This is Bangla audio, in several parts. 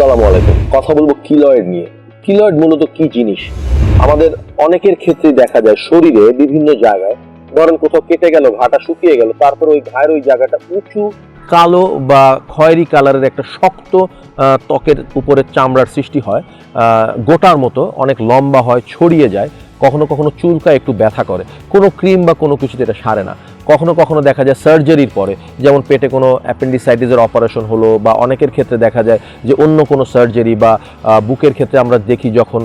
আসসালামু আলাইকুম। কথা বলব কিলয়েড নিয়ে। কিলয়েড মূলত কি জিনিস? আমাদের অনেকের ক্ষেত্রেই দেখা যায় শরীরে বিভিন্ন জায়গায় ধরেন কোথাও কেটে গেল, ঘাটা শুকিয়ে গেল, তারপর ওই ঘায়ের ওই জায়গাটা উঁচু, কালো বা খয়েরি কালারের একটা শক্ত ত্বকের উপরে চামড়ার সৃষ্টি হয়। গোটার মতো, অনেক লম্বা হয়, ছড়িয়ে যায়, কখনো কখনো চুলকা একটু ব্যথা করে। কোনো ক্রিম বা কোনো কিছুতে এটা সারে না। কখনো কখনো দেখা যায় সার্জারির পরে, যেমন পেটে কোনো অ্যাপেন্ডিসাইটিসের অপারেশন হলো বা অনেকের ক্ষেত্রে দেখা যায় যে অন্য কোনো সার্জারি বা বুকের ক্ষেত্রে আমরা দেখি যখন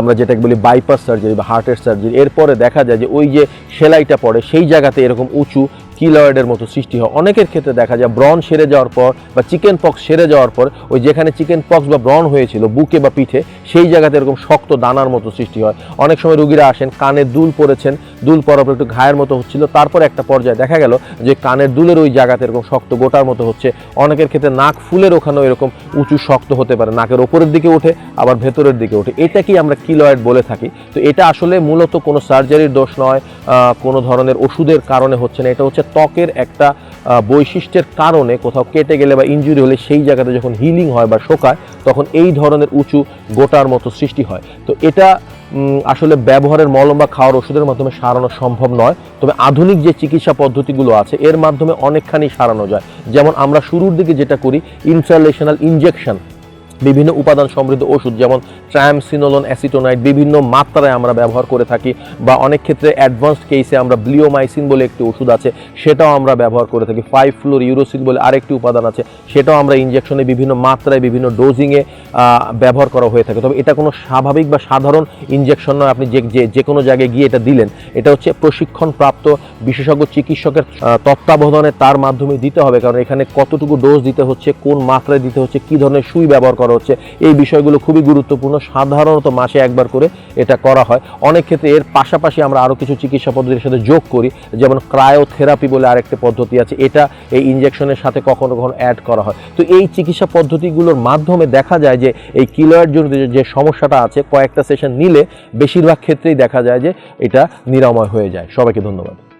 আমরা যেটাকে বলি বাইপাস সার্জারি বা হার্টের সার্জারি এরপরে দেখা যায় যে ওই যে সেলাইটা পড়ে, সেই জায়গাতে এরকম উঁচু কিলয়েডের মতো সৃষ্টি হয়। অনেকের ক্ষেত্রে দেখা যায় ব্রন সেরে যাওয়ার পর বা চিকেন পক্স সেরে যাওয়ার পর ওই যেখানে চিকেন পক্স বা ব্রন হয়েছিল, বুকে বা পিঠে, সেই জায়গাতে এরকম শক্ত দানার মতো সৃষ্টি হয়। অনেক সময় রুগীরা আসেন, কানে দুল পড়েছেন দুল পরার পর একটু ঘায়ের মতো হচ্ছিল, তারপর একটা পর্যায়ে দেখা গেল যে কানের দুলের ওই জায়গাতে এরকম শক্ত গোটার মতো হচ্ছে। অনেকের ক্ষেত্রে নাক ফুলের ওখানেও এরকম উঁচু, শক্ত হতে পারে। নাকের ওপরের দিকে ওঠে, আবার ভেতরের দিকে ওঠে। এটাকেই আমরা কিলয়েড বলে থাকি? তো এটা আসলে মূলত কোনো সার্জারির দোষ নয় কোনো ধরনের ওষুধের কারণে হচ্ছে না। এটা হচ্ছে ত্বকের একটা বৈশিষ্ট্যের কারণে কোথাও কেটে গেলে বা ইনজুরি হলে সেই জায়গাতে যখন হিলিং হয় বা শোকায়, তখন এই ধরনের উঁচু গোটার মতো সৃষ্টি হয়। তো এটা আসলে ব্যবহারের মলম বা খাওয়ার ওষুধের মাধ্যমে সারানো সম্ভব নয়। তবে আধুনিক যে চিকিৎসা পদ্ধতিগুলো আছে, এর মাধ্যমে অনেকখানি সারানো যায়। যেমন আমরা শুরুর দিকে যেটা করি ইনসালেশনাল ইনজেকশন বিভিন্ন উপাদান সমৃদ্ধ ওষুধ, যেমন ট্রায়ামসিনোলন অ্যাসিটোনাইট বিভিন্ন মাত্রায় আমরা ব্যবহার করে থাকি বা অনেক ক্ষেত্রে অ্যাডভান্সড কেসে আমরা ব্লিওমাইসিন বলে একটি ওষুধ আছে, সেটাও আমরা ব্যবহার করে থাকি। ফাইভ ফ্লোর ইউরোসিন বলে আরেকটি উপাদান আছে, সেটাও আমরা ইঞ্জেকশনে বিভিন্ন মাত্রায়, বিভিন্ন ডোজিংয়ে ব্যবহার করা হয়ে থাকে। তবে এটা কোনো স্বাভাবিক বা সাধারণ ইঞ্জেকশন নয়, আপনি যে, যে- যে কোনো জায়গায় গিয়ে এটা দিলেন, এটা হচ্ছে প্রশিক্ষণপ্রাপ্ত বিশেষজ্ঞ চিকিৎসকের তত্ত্বাবধানে তার মাধ্যমে দিতে হবে, কারণ এখানে কতটুকু ডোজ দিতে হচ্ছে, কোন মাত্রায় দিতে হচ্ছে, কী ধরনের সুই ব্যবহার করা হচ্ছে। এই বিষয়গুলো খুবই গুরুত্বপূর্ণ। সাধারণত মাসে একবার করে এটা করা হয়। অনেক ক্ষেত্রে এর পাশাপাশি আমরা আরও কিছু চিকিৎসা পদ্ধতির সাথে যোগ করি, যেমন ক্রায়োথেরাপি বলে আরেকটি পদ্ধতি আছে। এটা এই ইঞ্জেকশনের সাথে কখনো কখনো অ্যাড করা হয়। তো এই চিকিৎসা পদ্ধতিগুলোর মাধ্যমে দেখা যায় যে এই কিলয়ের জন্য যে সমস্যাটা আছে, কয়েকটা সেশন নিলে বেশিরভাগ ক্ষেত্রেই দেখা যায় যে এটা নিরাময় হয়ে যায়। সবাইকে ধন্যবাদ।